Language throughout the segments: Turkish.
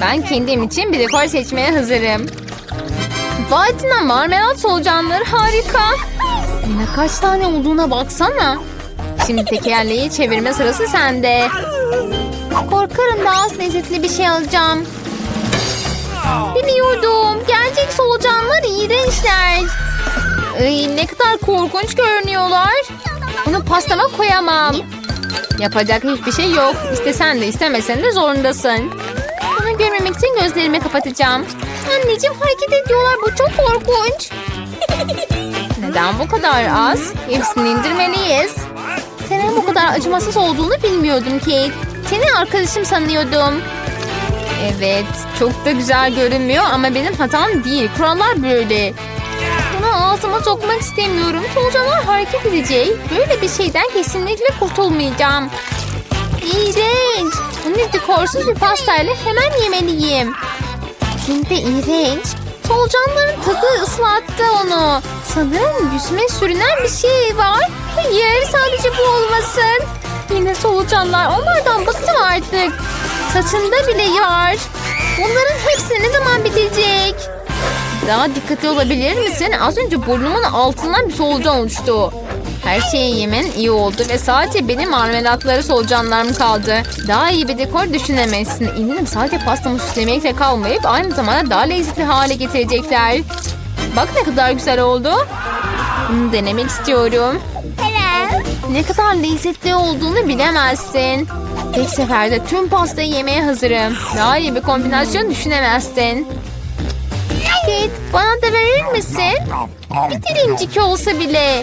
Ben kendim için bir dekor seçmeye hazırım. Vay marmelat solucanları harika. Yine kaç tane olduğuna baksana. Şimdi tekerleği çevirme sırası sende. Korkarım daha az lezzetli bir şey alacağım. Biliyordum. Gerçek solucanlar iğrençler. Ay, ne kadar korkunç görünüyorlar. Bunu pastama koyamam. Yapacak hiçbir şey yok. İstesen de istemesen de zorundasın. Bunu görmemek için gözlerimi kapatacağım. Anneciğim hareket ediyorlar. Bu çok korkunç. Neden bu kadar az? Hepsini indirmeliyiz. Senin bu kadar acımasız olduğunu bilmiyordum Kate. Seni arkadaşım sanıyordum. Evet, çok da güzel görünmüyor ama benim hatam değil. Kurallar böyle. Bunu ağzıma sokmak istemiyorum. Solucanlar hareket edecek. Böyle bir şeyden kesinlikle kurtulmayacağım. İğrenç. Bunu dekorsuz bir pastayla hemen yemeliyim. Şimdi iğrenç. Solucanların tadı ıslattı onu. Sanırım yüzüme sürünen bir şey var. Hayır sadece bu olmasın. Yine solucanlar. Onlardan bıktım artık. Saçında bile var. Bunların hepsi ne zaman bitecek? Daha dikkatli olabilir misin? Az önce burnumun altından bir solucan uçtu. Her şeyi yemen iyi oldu ve sadece benim marmelatları solucanlarım kaldı. Daha iyi bir dekor düşünemezsin. Eminim sadece pastamı süslemekle kalmayıp aynı zamanda daha lezzetli hale getirecekler. Bak ne kadar güzel oldu. Bunu denemek istiyorum. Ne kadar lezzetli olduğunu bilemezsin. Tek seferde tüm pastayı yemeye hazırım. Daha iyi bir kombinasyon düşünemezsin. Kate bana da verir misin? Bir dilimcik olsa bile.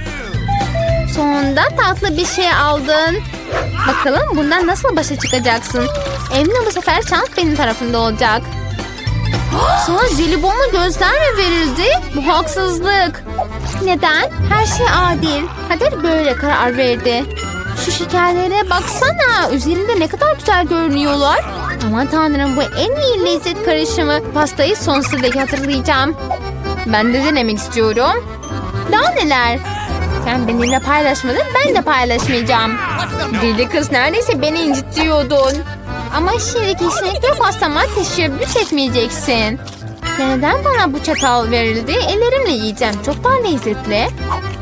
Sonunda tatlı bir şey aldın. Bakalım bundan nasıl başa çıkacaksın? Eminim bu sefer şans benim tarafımda olacak. Sana jelibonla gözler mi verildi? Bu haksızlık. Neden? Her şey adil. Kader böyle karar verdi. Şu şekerlere baksana. Üzerinde ne kadar güzel görünüyorlar. Aman tanrım bu en iyi lezzet karışımı. Pastayı sonsuza dek hatırlayacağım. Ben de denemek istiyorum. Daha neler? Sen benimle paylaşmadın ben de paylaşmayacağım. Deli kız neredeyse beni incitiyordun. Ama şimdi kesinlikle pastama teşebbüs etmeyeceksin. Neden bana bu çatal verildi? Ellerimle yiyeceğim. Çok daha lezzetli.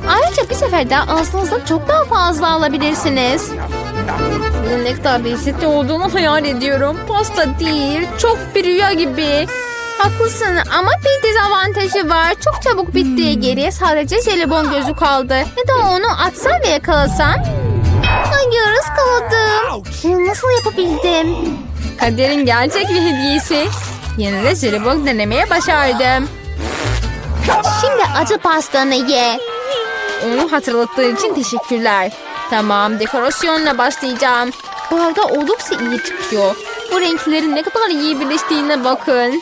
Ayrıca bir seferde ağzınızda çok daha fazla alabilirsiniz. Bunun ne kadar lezzetli olduğunu hayal ediyorum. Pasta değil, çok bir rüya gibi. Haklısın ama bir dezavantajı var. Çok çabuk bitti. Geriye sadece jelibon gözü kaldı. Ya da onu atsam ve yakalasam? Hayır ıskaladım. Nasıl yapabildim? Kaderin gerçek bir hediyesi. Yine de jelibon denemeye başardım. Şimdi acı pastanı ye. Onu hatırlattığın için teşekkürler. Tamam dekorasyonla başlayacağım. Bu arada oldukça iyi çıkıyor. Bu renklerin ne kadar iyi birleştiğine bakın.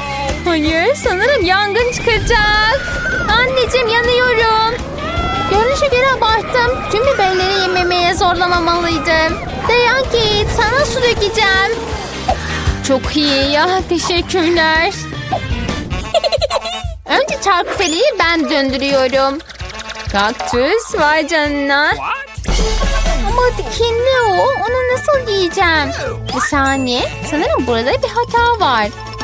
Hayır sanırım yangın çıkacak. Anneciğim yanıyorum. Görünüşe göre abarttım. Tüm biberleri yememeye zorlamamalıydım. Dayan Kate sana su dökeceğim. Çok iyi ya teşekkürler. çarkıfeliği ben döndürüyorum. Kaktüs vay canına. Ama dikenli o. Onu nasıl giyeceğim? Bir saniye. Sanırım burada bir hata var.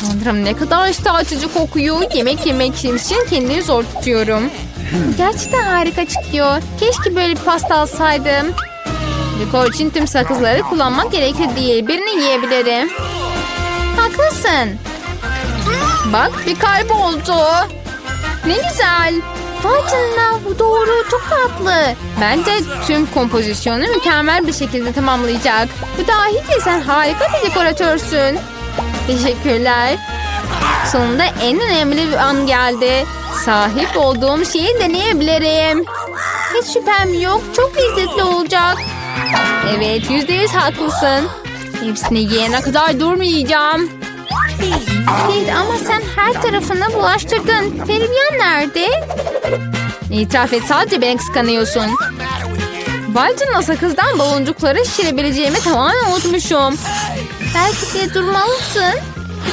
Tanrım ne kadar iştah açıcı kokuyor. Yemek yemek için kendimi zor tutuyorum. Gerçekten harika çıkıyor. Keşke böyle bir pasta alsaydım. Dekor için tüm sakızları kullanmak gerekli değil. Birini yiyebilirim. Haklısın. Bak bir kalp oldu. Ne güzel. Vay canına bu doğru çok tatlı. Bence tüm kompozisyonu mükemmel bir şekilde tamamlayacak. Bu dahi sen harika bir dekoratörsün. Teşekkürler. Sonunda en önemli bir an geldi. Sahip olduğum şeyi deneyebilirim. Hiç şüphem yok. Çok lezzetli olacak. Evet yüzde yüz haklısın. Hepsini yiyene kadar durmayacağım. Değil ama sen her tarafına bulaştırdın. Terbiyen nerede? İtiraf et sadece beni kıskanıyorsun. Vay canına sakızdan baloncukları şişirebileceğimi tamamen unutmuşum. Belki de durmalısın.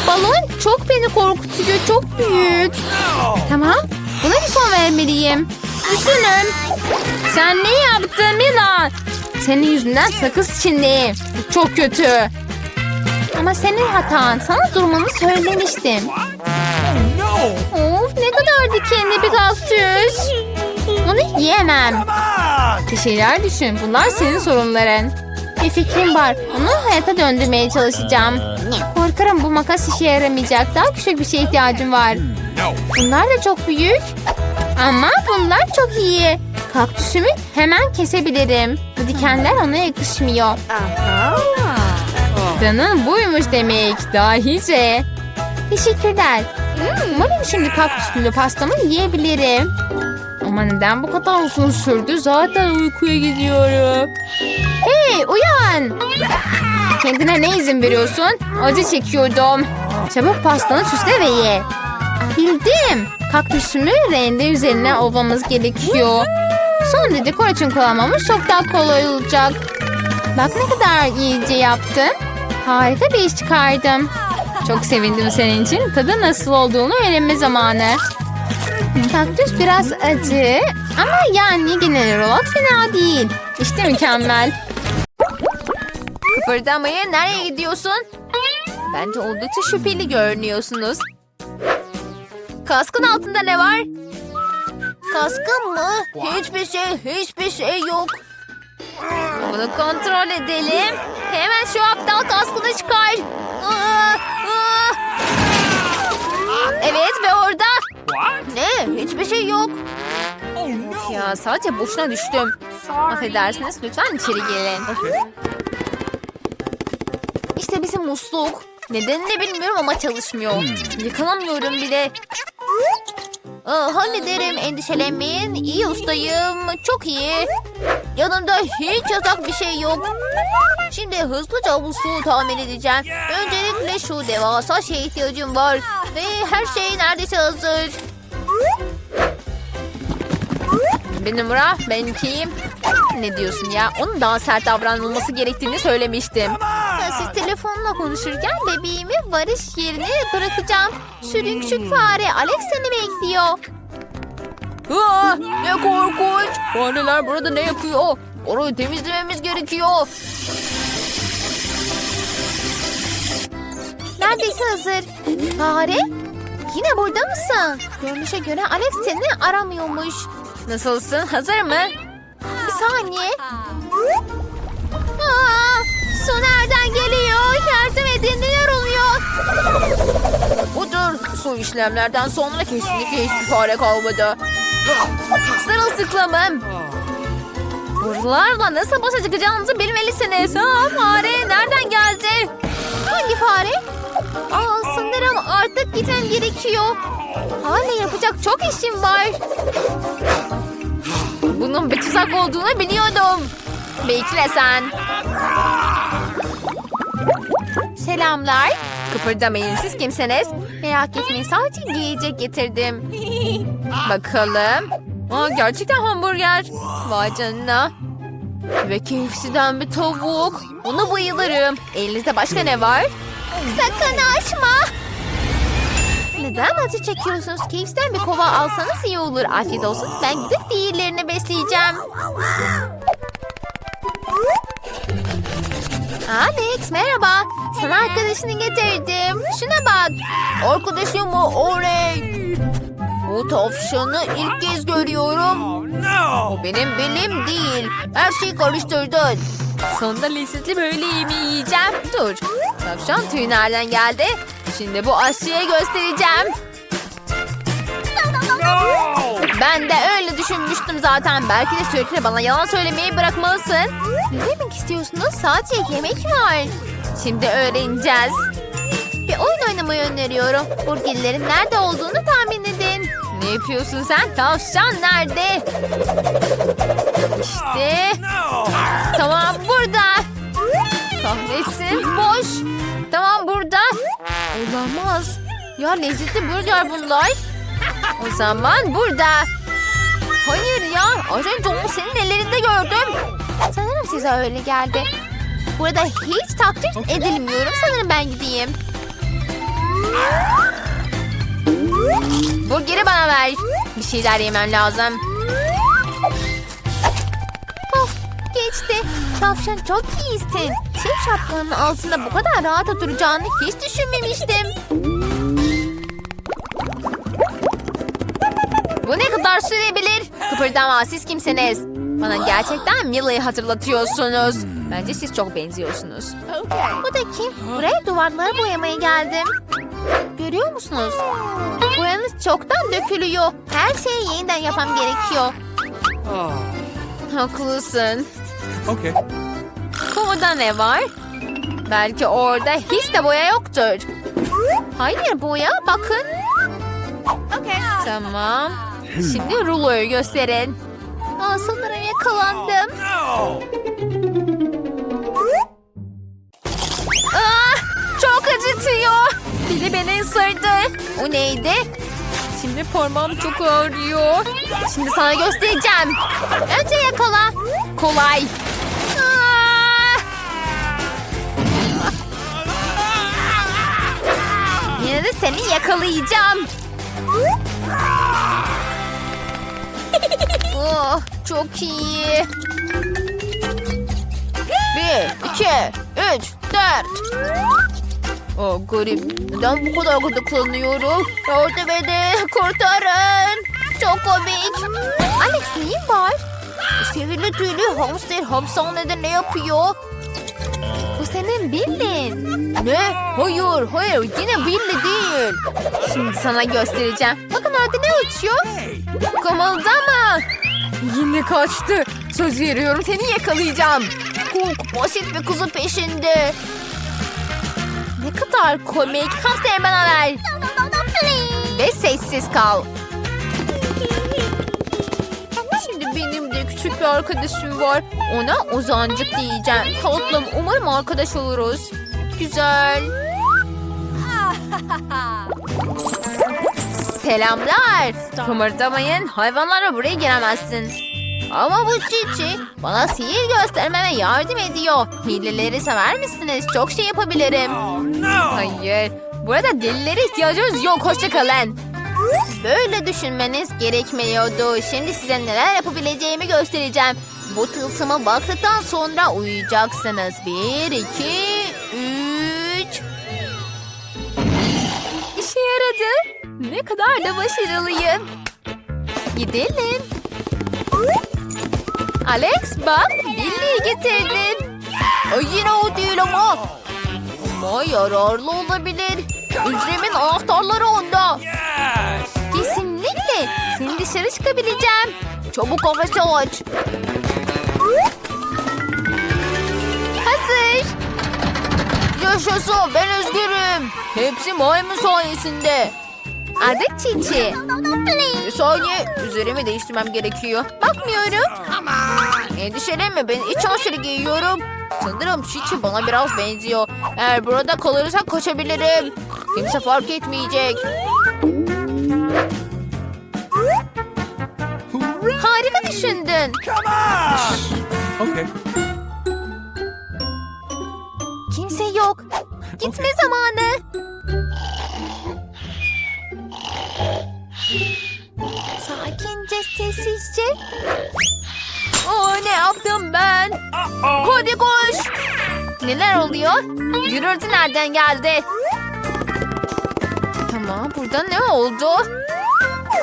Balon çok beni korkutuyor. Çok büyük. Tamam. Buna bir son vermeliyim. Üzgünüm. Sen ne yaptın Mila? Senin yüzünden sakız. Bu çok kötü. Ama senin hatan. Sana durmanı söylemiştim. Of ne kadar dikenli bir kaktüs. Onu yiyemem. Bir şeyler düşün. Bunlar senin sorunların. Bir fikrim var. Onu hayata döndürmeye çalışacağım. Korkarım bu makas işe yaramayacak. Daha küçük bir şeye ihtiyacım var. Bunlar da çok büyük. Ama bunlar çok iyi. Kaktüsümü hemen kesebilirim. Bu dikenler ona yakışmıyor. Danın buymuş demek. Dahice. Teşekkürler. Umarım şimdi kaktüslü pastamı yiyebilirim. Ama neden bu kadar uzun sürdü? Zaten uykuya gidiyorum. Hey uyan. Kendine ne izin veriyorsun? Acı çekiyordum. Çabuk pastanı süsle ve ye. Bildim. Kaktüsümü rende üzerine ovamız gerekiyor. Sonra dekor için kullanmamız çok daha kolay olacak. Bak ne kadar iyice yaptım. Harika bir iş çıkardım. Çok sevindim senin için. Tadı nasıl olduğunu öğrenme zamanı. Kaktüs biraz acı ama yani genel olarak fena değil. İşte mükemmel. Kıpırdamayın nereye gidiyorsun? Bence oldukça şüpheli görünüyorsunuz. Kaskın altında ne var? Kaskın mı? Hiçbir şey, hiçbir şey yok. Bunu kontrol edelim. Hemen şu aptal kaskını çıkar. Evet ve orada. Ne? Hiçbir şey yok. Of ya sadece boşuna düştüm. Affedersiniz lütfen içeri gelin. İşte bizim musluk. Nedenini bilmiyorum ama çalışmıyor. Yıkanamıyorum bile. Aa, hallederim endişelenmeyin. İyi ustayım. Çok iyi. Yanımda hiç yasak bir şey yok. Şimdi hızlıca bu suyu tamir edeceğim. Öncelikle şu devasa şeye ihtiyacım var. Ve her şey neredeyse hazır. Bir numara ben kim? Ne diyorsun ya? Onun daha sert davranılması gerektiğini söylemiştim. Siz telefonla konuşurken bebeğimi varış yerine bırakacağım. Sürün küçük fare. Alex seni bekliyor. Aa, ne korkunç. Fareler burada ne yapıyor? Orayı temizlememiz gerekiyor. Neredeyse hazır. Fare? Yine burada mısın? Görünüşe göre Alex seni aramıyormuş. Nasılsın? Hazır mı? Bir saniye. Aa, su nereden geliyor? Yardım edin neler oluyor? Budur. Su işlemlerden sonra kesinlikle hiçbir fare kalmadı. Sırılsıklamım. Buralarla nasıl başa çıkacağınızı bilmelisiniz. Aa, fare nereden geldi? Hangi fare? Aa, sanırım artık gitmem gerekiyor. Hala yapacak çok işim var. Bunun bir tuzak olduğunu biliyordum. Bekle sen. Selamlar. Kıpırdamayın siz kimsiniz? Merak etmeyin sadece giyecek getirdim. Bakalım. Aa, gerçekten hamburger. Vay canına. Ve KFC'den bir tavuk. Buna bayılırım. Elinizde başka ne var? Sakın açma. Neden acı çekiyorsunuz? KFC'den bir kova alsanız iyi olur. Afiyet olsun. Ben gidip diğerlerini besleyeceğim. Alex merhaba. Sana arkadaşını getirdim. Şuna bak. Arkadaşım o orey. Bu tavşanı ilk kez görüyorum. O benim bilim değil. Her şeyi karıştırdın. Sonunda lezzetli böyle yemeği yiyeceğim. Dur. Tavşan tüyü nereden geldi? Şimdi bu aşçıya göstereceğim. Ben de öyle düşünmüştüm zaten. Belki de sürekli bana yalan söylemeyi bırakmalısın. Ne demek istiyorsunuz? Sadece yemek var. Şimdi öğreneceğiz. Bir oyun oynamayı öneriyorum. Burgerlerin nerede olduğunu tahmin edin. Ne yapıyorsun sen? Tavşan nerede? İşte. Tamam burada. Kahretsin. Olamaz. Ya lezzetli burger bunlar. O zaman burada. Hayır ya. Az önce onu senin ellerinde gördüm. Sanırım size öyle geldi. Burada hiç takdir edilmiyorum. Sanırım ben gideyim. Burgeri bana ver. Bir şeyler yemem lazım. Geçti. Tavşan çok iyisin. Şef şapkanın altında bu kadar rahat oturacağını hiç düşünmemiştim. Bu ne kadar sürebilir? Kıpırdama siz kimsiniz? Bana gerçekten Milla'yı hatırlatıyorsunuz. Bence siz çok benziyorsunuz. Bu da kim? Buraya duvarları boyamaya geldim. Görüyor musunuz? Boyanız çoktan dökülüyor. Her şeyi yeniden yapmam gerekiyor. Haklısın. Okay. Kovada ne var? Belki orada hiç de boya yoktur. Hayır boya bakın. Tamam. Şimdi ruloyu gösterin. Aa, sanırım yakalandım. No! Ah, çok acıtıyor. Biri beni ısırdı. O neydi? Şimdi parmağım çok ağrıyor. Şimdi sana göstereceğim. Önce yakala. Kolay. De seni yakalayacağım. oh, çok iyi. Bir, iki, üç, dört. Oh garip. Neden bu kadar gıdıklanıyorum? Yardım edin. Kurtarın. Çok komik. Alex neyin var? Sihirli tüylü hamster hapishanede ne yapıyor? Senin Billin. Ne? Hayır, hayır. Yine Billy değil. Şimdi sana göstereceğim. Bakın orada ne uçuyor? Kımıldama. Yine kaçtı. Söz veriyorum seni yakalayacağım. Kuk basit bir kuzu peşinde. Ne kadar komik. Hamsteri bana ver. Ve sessiz kal. Benim de küçük bir arkadaşım var. Ona uzancık diyeceğim. Tatlım umarım arkadaş oluruz. Güzel. Selamlar. Kımırdamayın. Hayvanlara buraya giremezsin. Ama bu Cici bana sihir göstermeme yardım ediyor. Hileleri sever misiniz? Çok şey yapabilirim. Oh! Hayır. Burada delilere ihtiyacınız yok. Hoşçakalın. Böyle düşünmeniz gerekmiyordu. Şimdi size neler yapabileceğimi göstereceğim. Bu tılsıma baktıktan sonra uyuyacaksınız. Bir, iki, üç. İşe yaradı. Ne kadar da başarılıyım. Gidelim. Alex bak Billy'yi getirdim. Ay, yine o değil ama. Ama yararlı olabilir. Hücremin anahtarları onda. Kesinlikle. Seni dışarı çıkabileceğim. Çabuk kafesi aç. Hazır. Yaşasın ben özgürüm. Hepsi maymun sayesinde. Adı Çiçi. Bir saniye üzerimi değiştirmem gerekiyor. Bakmıyorum. Endişelenme ben iç çamaşırı giyiyorum. Sanırım Çiçi bana biraz benziyor. Eğer burada kalırsak kaçabilirim. Kimse fark etmeyecek. Harika düşündün. Come on! Okay. Kimse yok. Gitme zamanı. Sakince, sessizce. Oo, ne yaptım ben? Hadi koş. Neler oluyor? Gürültü nereden geldi? Burada ne oldu?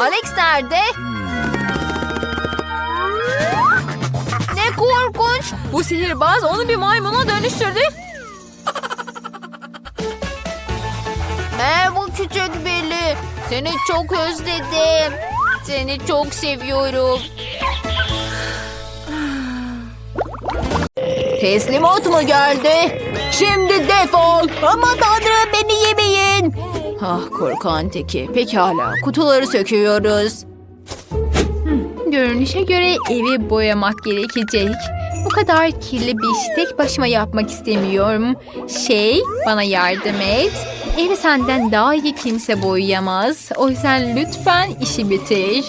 Alex nerede? Ne korkunç. Bu sihirbaz onu bir maymuna dönüştürdü. Merhaba küçük Billy. Seni çok özledim. Seni çok seviyorum. Teslimat mı geldi? Şimdi defol. Ama tanrım beni yemeyin. Ah korkan teki. Pekala kutuları söküyoruz. Hmm, Görünüşe göre evi boyamak gerekecek. Bu kadar kirli bir işi tek başıma yapmak istemiyorum. Şey, bana yardım et. Evi senden daha iyi kimse boyayamaz. O yüzden lütfen işi bitir.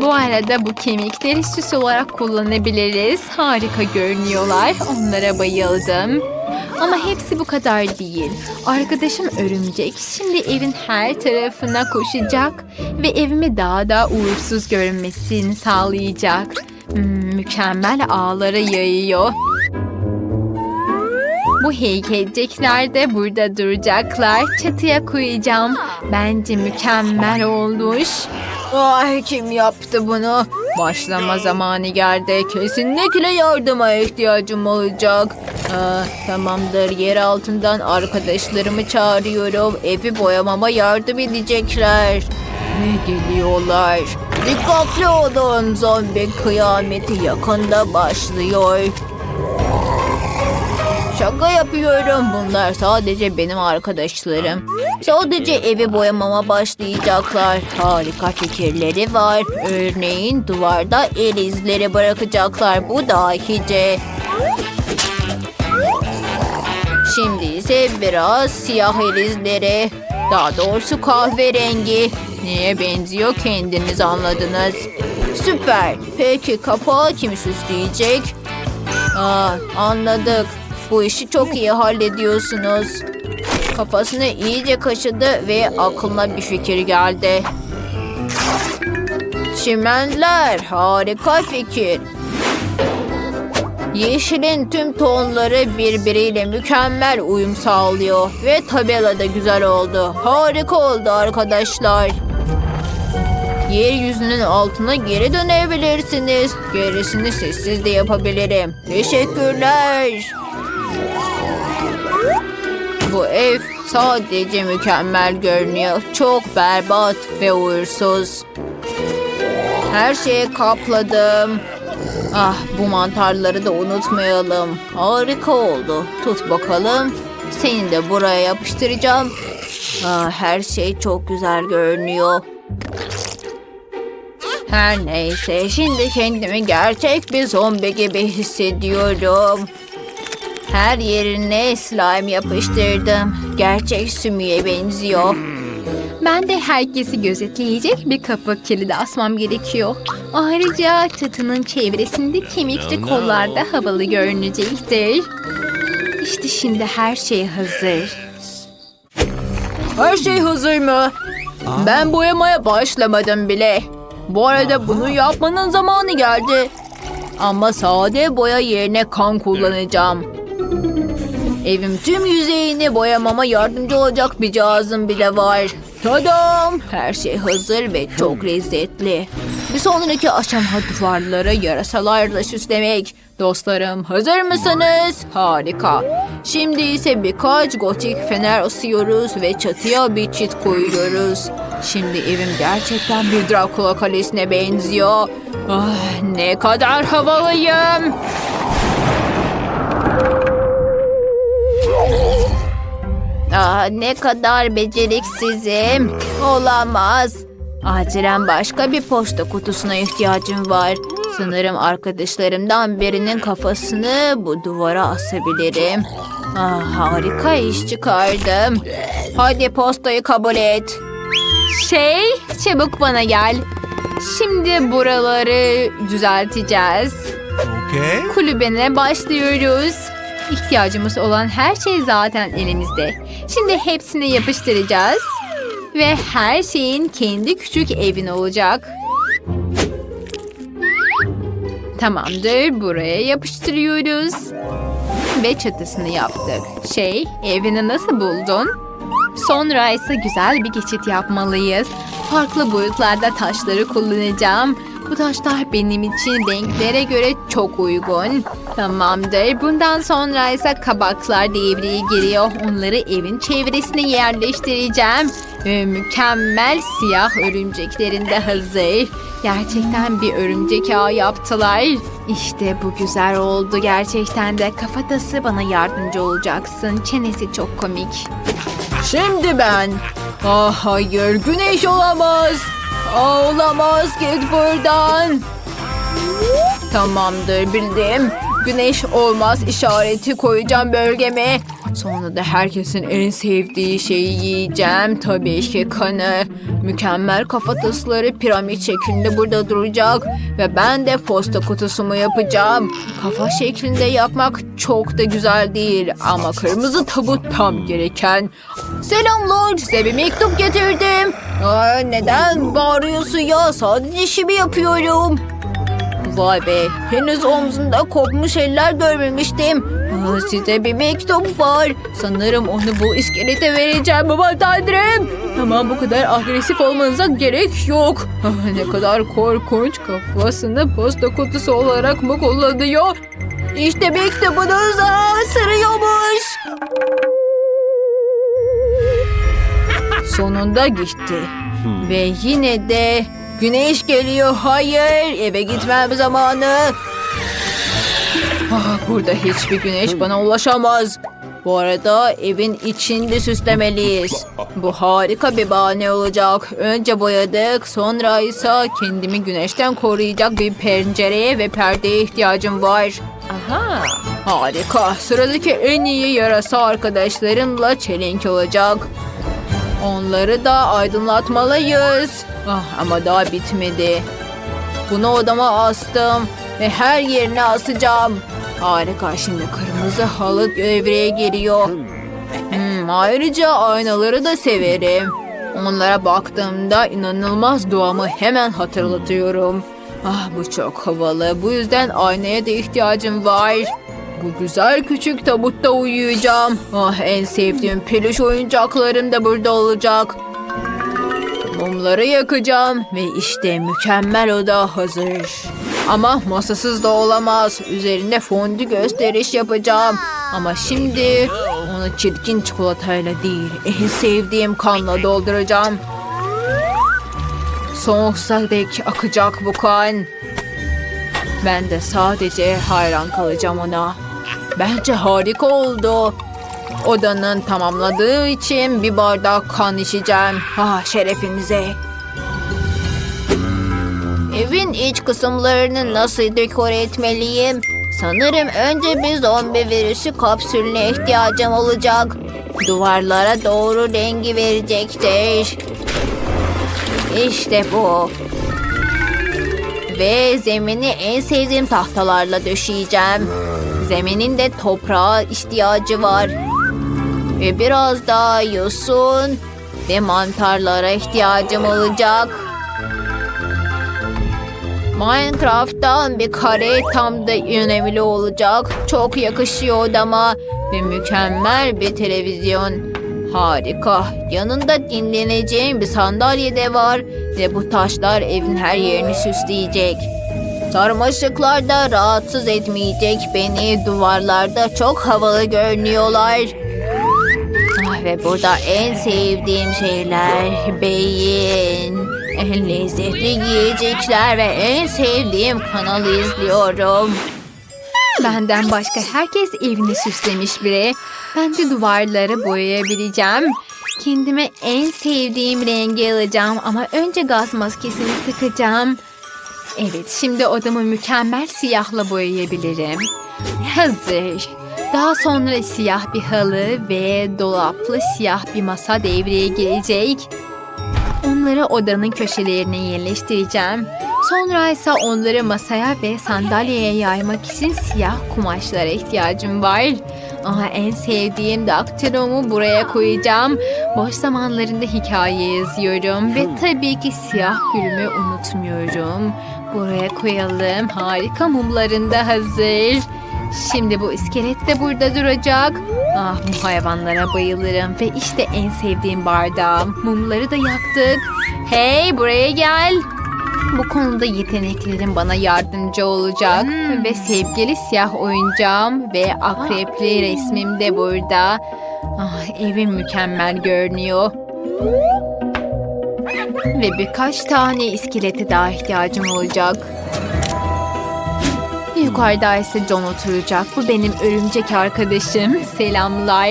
Bu arada bu kemikleri süs olarak kullanabiliriz. Harika görünüyorlar. Onlara bayıldım. Ama hepsi bu kadar değil. Arkadaşım örümcek şimdi evin her tarafına koşacak ve evimi daha da uğursuz görünmesini sağlayacak. Hmm, mükemmel ağlara yayıyor. Bu heykelcikler de burada duracaklar. Çatıya koyacağım. Bence mükemmel olmuş. Ay kim yaptı bunu? Başlama zamanı geldi. Kesinlikle yardıma ihtiyacım olacak. Aa, tamamdır. Yer altından arkadaşlarımı çağırıyorum. Evi boyamama yardım edecekler. Ve geliyorlar. Dikkatli olun. Zombi kıyameti yakında başlıyor. Şaka yapıyorum. Bunlar sadece benim arkadaşlarım. Sadece evi boyamama başlayacaklar. Harika fikirleri var. Örneğin duvarda el izleri bırakacaklar. Bu dahice. Şimdi ise biraz siyah el izleri. Daha doğrusu kahverengi. Neye benziyor kendiniz anladınız. Süper. Peki kapağı kim süsleyecek? Aa, anladık. Bu işi çok iyi hallediyorsunuz. Kafasını iyice kaşıdı ve aklına bir fikir geldi. Çimenler harika fikir. Yeşilin tüm tonları birbiriyle mükemmel uyum sağlıyor ve tabela da güzel oldu. Harika oldu arkadaşlar. Yeryüzünün altına geri dönebilirsiniz. Gerisini sessiz de yapabilirim. Teşekkürler. Bu ev sadece mükemmel görünüyor. Çok berbat ve uğursuz. Her şeye kapladım. Ah bu mantarları da unutmayalım. Harika oldu. Tut bakalım. Seni de buraya yapıştıracağım. Ah, her şey çok güzel görünüyor. Her neyse şimdi kendimi gerçek bir zombi gibi hissediyorum. Her yerine slime yapıştırdım. Gerçek sümüğe benziyor. Ben de herkesi gözetleyecek bir kapı kilidi asmam gerekiyor. Ayrıca çatının çevresinde kemikli kollarda havalı görünecektir. İşte şimdi her şey hazır. Her şey hazır mı? Ben boyamaya başlamadım bile. Bu arada bunu yapmanın zamanı geldi. Ama sade boya yerine kan kullanacağım. Evim tüm yüzeyini boyamama yardımcı olacak bir cihazım bile var. Tadam! Her şey hazır ve çok lezzetli. Bir sonraki aşama duvarları yarasalarla süslemek. Dostlarım hazır mısınız? Harika. Şimdi ise birkaç gotik fener asıyoruz ve çatıya bir çit koyuyoruz. Şimdi evim gerçekten bir Dracula kalesine benziyor. Ah, ne kadar havalıyım. Ah, ne kadar beceriksizim. Olamaz. Acilen başka bir posta kutusuna ihtiyacım var. Sanırım arkadaşlarımdan birinin kafasını bu duvara asabilirim. Ah, harika iş çıkardım. Hadi postayı kabul et. Şey, çabuk bana gel. Şimdi buraları düzelteceğiz. Okay. Kulübene başlıyoruz. İhtiyacımız olan her şey zaten elimizde. Şimdi hepsini yapıştıracağız. Ve her şeyin kendi küçük evin olacak. Tamamdır. Buraya yapıştırıyoruz. Ve çatısını yaptık. Şey, evini nasıl buldun? Sonra ise güzel bir geçit yapmalıyız. Farklı boyutlarda taşları kullanacağım. Bu taşlar benim için renklere göre çok uygun. Tamamdır. Bundan sonra ise kabaklar devreye giriyor. Onları evin çevresine yerleştireceğim. Ve mükemmel siyah örümceklerin de hazır. Gerçekten bir örümcek ağı yaptılar. İşte bu güzel oldu gerçekten de. Kafatası bana yardımcı olacaksın. Çenesi çok komik. Şimdi ben. Ah hayır güneş olamaz. Olamaz git buradan. Tamamdır bildim. Güneş olmaz işareti koyacağım bölgeme. Sonra da herkesin en sevdiği şeyi yiyeceğim. Tabii ki kanı. Mükemmel kafatasları piramit şeklinde burada duracak. Ve ben de posta kutusumu yapacağım. Kafa şeklinde yapmak çok da güzel değil. Ama kırmızı tabut tam gereken. Selamlar size bir mektup getirdim. Aa, neden bağırıyorsun ya? Sadece işimi yapıyorum. Vay be, henüz omzunda kopmuş eller görmemiştim. Aa, size bir mektup var. Sanırım onu bu iskelete vereceğim baba tanrım. Ama bu kadar agresif olmanıza gerek yok. Ah, ne kadar korkunç kafasını posta kutusu olarak mı kullanıyor? İşte mektubunuz aa, sırıyormuş. Sonunda gitti. Ve yine de güneş geliyor. Hayır eve gitmem zamanı. Ah, burada hiçbir güneş bana ulaşamaz. Bu arada evin içinde süslemeliyiz. Bu harika bir bahane olacak. Önce boyadık, sonra ise kendimi güneşten koruyacak bir pencereye ve perdeye ihtiyacım var. Aha, harika. Sıradaki en iyi yarasa arkadaşlarımla çelenk olacak. Onları da aydınlatmalıyız. Ah, ama daha bitmedi. Bunu odama astım ve her yerine asacağım. Harika şimdi kırmızı halı devreye giriyor. Hmm, ayrıca aynaları da severim. Onlara baktığımda inanılmaz doğamı hemen hatırlatıyorum. Ah bu çok havalı. Bu yüzden aynaya da ihtiyacım var. Bu güzel küçük tabutta uyuyacağım. Ah en sevdiğim peluş oyuncaklarım da burada olacak. Mumları yakacağım ve işte mükemmel oda hazır. Ama masasız da olamaz. Üzerinde fondü gösteriş yapacağım. Ama şimdi onu çirkin çikolatayla değil, en sevdiğim kanla dolduracağım. Sonsuza dek akacak bu kan. Ben de sadece hayran kalacağım ona. Bence harika oldu. Odanın tamamladığı için bir bardak kan içeceğim. Ha şerefinize. Evin iç kısımlarını nasıl dekore etmeliyim? Sanırım önce bir zombi virüsü kapsülüne ihtiyacım olacak. Duvarlara doğru rengi verecektir. İşte bu. Ve zemini en sevdiğim tahtalarla döşeyeceğim. Zeminin de toprağa ihtiyacı var. Ve biraz daha yosun ve mantarlara ihtiyacım olacak. Minecraft'tan bir kare tam da önemli olacak. Çok yakışıyor odama ve mükemmel bir televizyon. Harika. Yanında dinleneceğim bir sandalye de var ve bu taşlar evin her yerini süsleyecek. Sarmaşıklar da rahatsız etmeyecek beni. Duvarlarda çok havalı görünüyorlar. Ah, ve burada en sevdiğim şeyler beyin. En lezzetli yiyecekler ve en sevdiğim kanalı izliyorum. Benden başka herkes evini süslemiş bile. Ben de duvarları boyayabileceğim. Kendime en sevdiğim rengi alacağım ama önce gaz maskesini takacağım. Evet, şimdi odamı mükemmel siyahla boyayabilirim. Hazır. Daha sonra siyah bir halı ve dolaplı siyah bir masa devreye girecek. Onları odanın köşelerine yerleştireceğim. Sonra ise onları masaya ve sandalyeye yaymak için siyah kumaşlara ihtiyacım var. Aha, en sevdiğim daktilomu buraya koyacağım. Boş zamanlarında hikaye yazıyorum ve tabii ki siyah gülümü unutmuyorum. Buraya koyalım. Harika mumların da hazır. Şimdi bu iskelet de burada duracak. Ah bu hayvanlara bayılırım ve işte en sevdiğim bardağım. Mumları da yaktık. Hey buraya gel. Bu konuda yeteneklerim bana yardımcı olacak. Ve sevgili siyah oyuncağım ve akrepli resmim de burada. Ah, evim mükemmel görünüyor. Ve birkaç tane iskelete daha ihtiyacım olacak. Yukarıda ise John oturacak. Bu benim örümcek arkadaşım. Selamlar.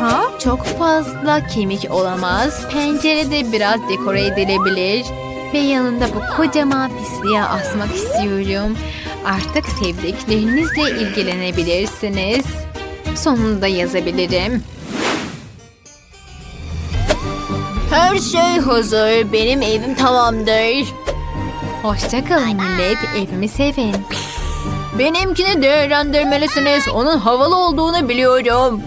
Ha? Çok fazla kemik olamaz. Pencerede biraz dekore edilebilir. Ve yanında bu kocaman pisliğe asmak istiyorum. Artık sevdiklerinizle ilgilenebilirsiniz. Sonunda yazabilirim. Her şey hazır. Benim evim tamamdır. Hoşçakalın millet. Evimi sevin. Benimkini değerlendirmelisiniz. Onun havalı olduğunu biliyorum.